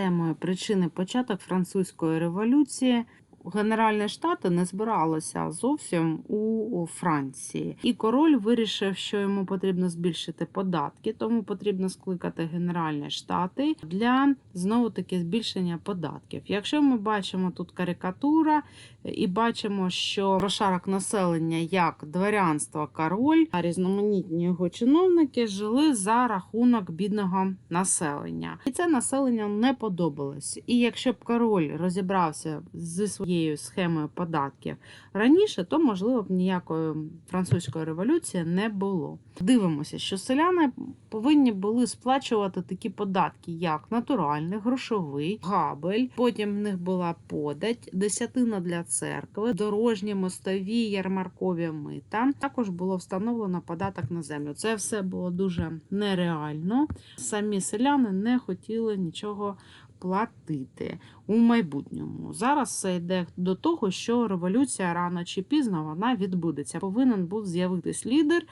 схемою причини початок французької революції. Генеральні штати не збиралися зовсім у Франції, і король вирішив, що йому потрібно збільшити податки, тому потрібно скликати Генеральні штати для знову таки збільшення податків. Якщо ми бачимо тут карикатура і бачимо, що прошарок населення як дворянство, король, а різноманітні його чиновники жили за рахунок бідного населення, і це населення не подобалось. І якщо б король розібрався зі своєю схемою податків раніше, то можливо б ніякої французької революції не було. Дивимося, що селяни повинні були сплачувати такі податки, як натуральний, грошовий, габель. Потім в них була подать, десятина для церкви, дорожні, мостові, ярмаркові мита. Також було встановлено податок на землю. Це все було дуже нереально. Самі селяни не хотіли нічого платити у майбутньому. Зараз все йде до того, що революція рано чи пізно вона відбудеться. Повинен був з'явитись лідер,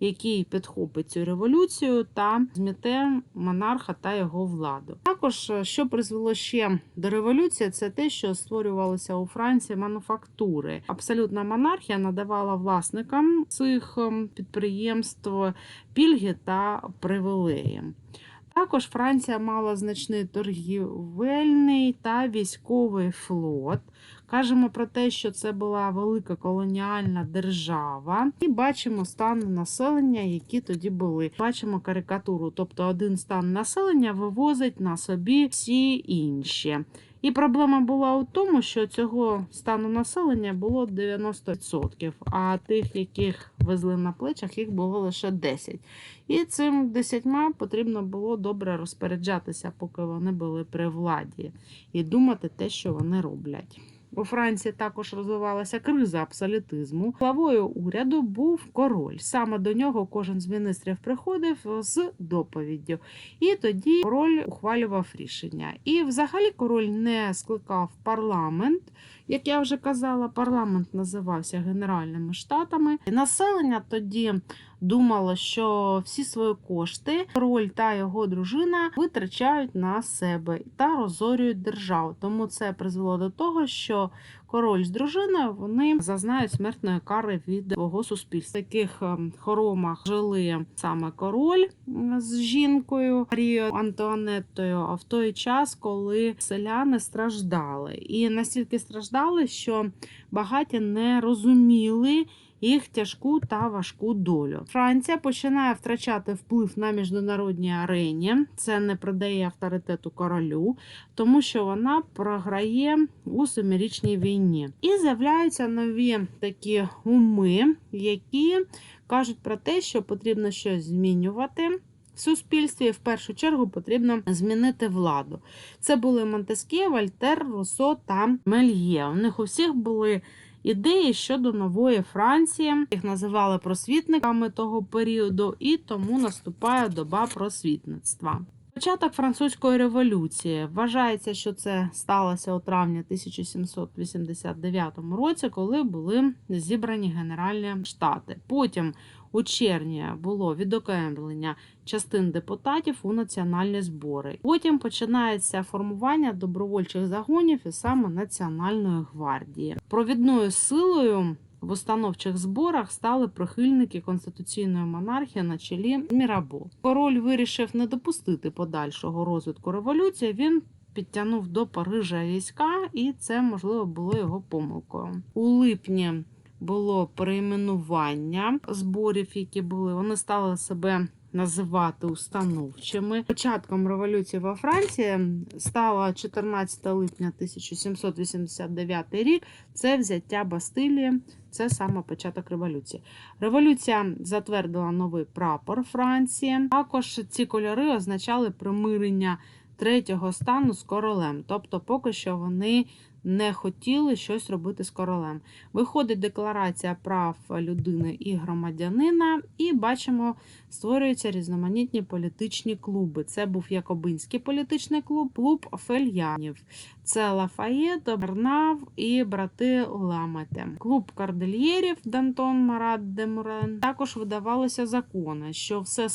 який підхопить цю революцію та зміте монарха та його владу. Також е, що призвело ще до революції, це те, що створювалися у Франції мануфактури. Абсолютна монархія надавала власникам цих ем, підприємств пільги та привілеї. Також Франція мала значний торгівельний та військовий флот. Кажемо про те, що це була велика колоніальна держава, і бачимо стан населення, які тоді були. Бачимо карикатуру, тобто один стан населення вивозить на собі всі інші. І проблема була у тому, що цього стану населення було 90%, а тих, яких везли на плечах, їх було лише 10%. І цим десятьма потрібно було добре розпоряджатися, поки вони були при владі, і думати те, що вони роблять. У Франції також розвивалася криза абсолютизму. Главою уряду був король. Саме до нього кожен з міністрів приходив з доповіддю. І тоді король ухвалював рішення. І взагалі король не скликав парламент. Як я вже казала, парламент називався Генеральними штатами. Населення тоді думало, що всі свої кошти король та його дружина витрачають на себе та розорюють державу. Тому це призвело до того, що король з дружиною вони зазнають смертної кари від свого суспільства. В таких ем, хоромах жили саме король з жінкою Марією Антуанеттою. А в той час, коли селяни страждали, і настільки страждали, що багаті не розуміли їх тяжку та важку долю. Франція починає втрачати вплив на міжнародній арені. Це не придає авторитету королю, тому що вона програє у семирічній війні. І з'являються нові такі уми, які кажуть про те, що потрібно щось змінювати. В суспільстві в першу чергу потрібно змінити владу. Це були Монтескє, Вольтер, Руссо та Мельє. У них у всіх були ідеї щодо нової Франції. Їх називали просвітниками того періоду, і тому наступає доба просвітництва. Початок французької революції вважається, що це сталося у травні 1789 році, коли були зібрані Генеральні штати. Потім у червні було відокремлення частин депутатів у національні збори. Потім починається формування добровольчих загонів і саме Національної гвардії. Провідною силою в установчих зборах стали прихильники конституційної монархії на чолі Мірабо. Король вирішив не допустити подальшого розвитку революції. Він підтягнув до Парижа війська, і це можливо було його помилкою. У липні було перейменування зборів, які були. Вони стали себе називати установчими. Початком революції во Франції стало 14 липня 1789 рік. Це взяття Бастилії. Це саме початок революції. Революція затвердила новий прапор Франції. Також ці кольори означали примирення третього стану з королем. Тобто, поки що вони не хотіли щось робити з королем. Виходить декларація прав людини і громадянина, і бачимо, створюються різноманітні політичні клуби. Це був Якобинський політичний клуб, клуб Фельянів. Це Лафаєт, Бернав і брати Ламете. Клуб кардельєрів Дантон Марат Демурен. Також видавалися закони, що все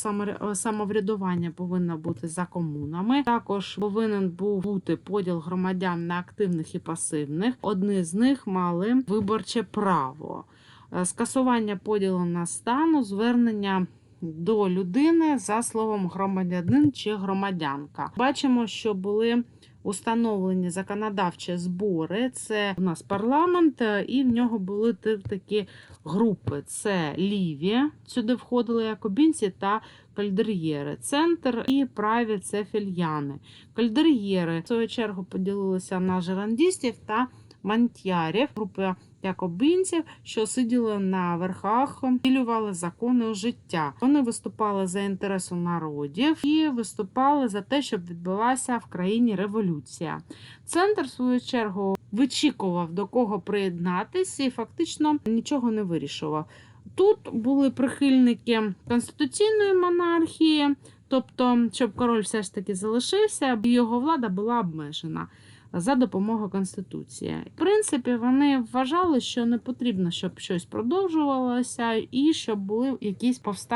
самоврядування повинно бути за комунами. Також повинен був бути поділ громадян на активних і пасивних. Одні з них мали виборче право. Е, Скасування поділу на стану, звернення до людини за словом громадянин чи громадянка. Бачимо, що були установлені законодавчі збори. Це у нас парламент, е, і в нього були такі групи: це ліві, сюди входили якобінці та кальдер'єри. Центр і праві це фільяни. Кальдер'єри в свою чергу поділилися на жерандістів та мантьярів. Група якобінців, що сиділи на верхах, втілювали закони життя. Вони виступали за інтересу народів і виступали за те, щоб відбулася в країні революція. Центр, в свою чергу, вичікував до кого приєднатися і фактично нічого не вирішував. Тут були прихильники конституційної монархії, тобто, щоб король все ж таки залишився, його влада була обмежена за допомогою Конституції. В принципі, вони вважали, що не потрібно, щоб щось продовжувалося, і щоб були якісь повстання.